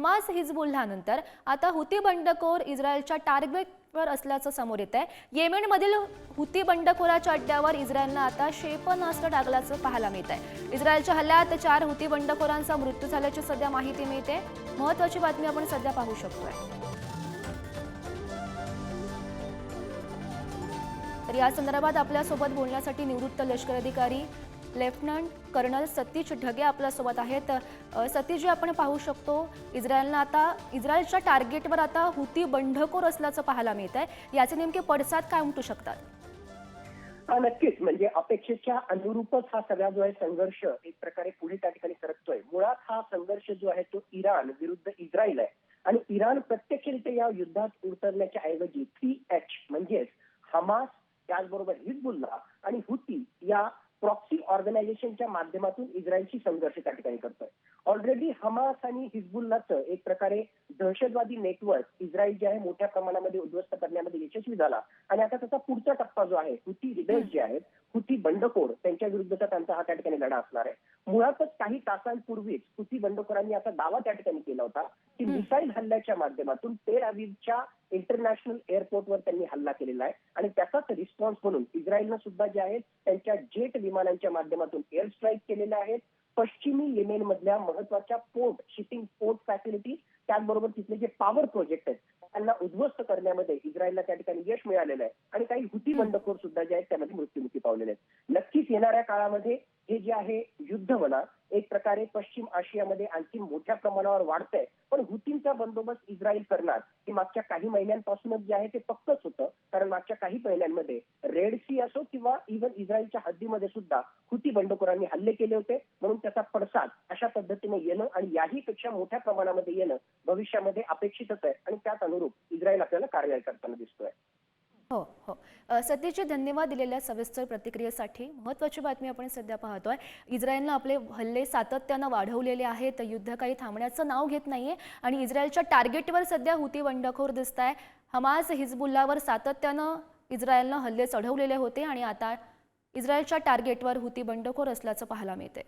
Hamas हिजबुल्लानंतर आता हुती बंडखोर इस्रायलच्या टार्गेटवर असल्याचं समोर येत आहे येमेनमधील हुती बंडखोराच्या अड्ड्यावर इस्रायलनं आता क्षेपणास्त्र टाकल्याचं पाहायला मिळत आहे इस्रायलच्या हल्ल्यात चार हुती बंडखोरांचा मृत्यू झाल्याची सध्या माहिती मिळते. महत्वाची बातमी आपण सध्या पाहू शकतोय. तर या संदर्भात आपल्यासोबत बोलण्यासाठी निवृत्त लष्कर अधिकारी लेफ्टनंट कर्नल सतीश ढगे आपल्यासोबत आहेत. अ, सतीशजी आपण पाहू शकतो इस्रायलनं आता इस्रायलच्या टार्गेटवर आता हुती बंडखोर असल्याचं पाहायला मिळत आहे याचे नेमके पडसाद काय उमटू शकतात? हा नक्कीच. म्हणजे अपेक्षेच्या अनुरूपच हा सगळा जो आहे संघर्ष एक प्रकारे पुढे त्या ठिकाणी सरकतोय. मुळात हा संघर्ष जो आहे तो इराण विरुद्ध इस्रायल आहे. आणि इराण प्रत्यक्षरित्या या युद्धात उतरण्याच्या ऐवजी थ्री एच म्हणजेच हमास त्याचबरोबर हिजबुल्ला आणि हुती या ऑर्गनायझेशनच्या माध्यमातून इस्रायलशी संघर्ष त्या ठिकाणी करतोय. ऑलरेडी हमास आणि हिजबुल्लाचं एक प्रकारे दहशतवादी नेटवर्क इस्रायल जे आहे मोठ्या प्रमाणामध्ये उद्ध्वस्त करण्यामध्ये यशस्वी झाला. आणि आता त्याचा पुढचा टप्पा जो आहे हुती रिबेल्स जे आहेत हुती बंडखोर त्यांच्या विरुद्धचा त्यांचा हा त्या ठिकाणी लढा असणार आहे. मुळातच काही तासांपूर्वीच हुती बंडखोरांनी असा दावा त्या ठिकाणी केला होता की. मिसाईल हल्ल्याच्या माध्यमातून तेल अवीवच्या इंटरनॅशनल एअरपोर्टवर त्यांनी हल्ला केलेला आहे. आणि त्याचाच रिस्पॉन्स म्हणून इस्रायलनं सुद्धा जे आहे त्यांच्या जेट विमानांच्या माध्यमातून एअर स्ट्राईक केलेल्या आहेत पश्चिमी येमेन मधल्या महत्त्वाच्या पोर्ट शिपिंग पोर्ट फॅसिलिटी त्याचबरोबर तिथले जे पॉवर प्रोजेक्ट आहेत त्यांना उद्ध्वस्त करण्यामध्ये इस्रायलला त्या ठिकाणी यश मिळालेलं आहे. आणि काही हुती बंडखोर सुद्धा जे आहेत त्यामध्ये मृत्युमुखी पावलेले आहेत. नक्कीच येणाऱ्या काळामध्ये हे जे आहे युद्ध म्हणा एक प्रकारे पश्चिम आशियामध्ये आणखी मोठ्या प्रमाणावर वाढतंय. पण हुतींचा बंदोबस्त इस्रायल करणार हे मागच्या काही महिन्यांपासूनच जे आहे ते पक्कच होतं. कारण मागच्या काही महिन्यांमध्ये रेड सी असो किंवा इव्हन इस्रायलच्या हद्दीमध्ये सुद्धा हुती बंडखोरांनी हल्ले केले होते. म्हणून त्याचा पडसाद अशा पद्धतीने येणं आणि याही पेक्षा मोठ्या प्रमाणामध्ये येणं भविष्यामध्ये अपेक्षितच आहे. आणि त्याच अनुरूप इस्रायल आपल्याला कारवाई करताना दिसतोय. सध्याचे धन्यवाद दिलेल्या सविस्तर प्रतिक्रियेसाठी. महत्त्वाची बातमी आपण सध्या पाहतोय इस्रायलनं आपले हल्ले सातत्यानं वाढवलेले आहेत युद्ध काही थांबण्याचं नाव घेत नाहीये आणि इस्रायलच्या टार्गेटवर सध्या हुती बंडखोर दिसत आहे हमास हिजबुल्लावर सातत्यानं इस्रायलनं हल्ले चढवलेले होते आणि आता इस्रायलच्या टार्गेटवर हुती बंडखोर असल्याचं पाहायला मिळते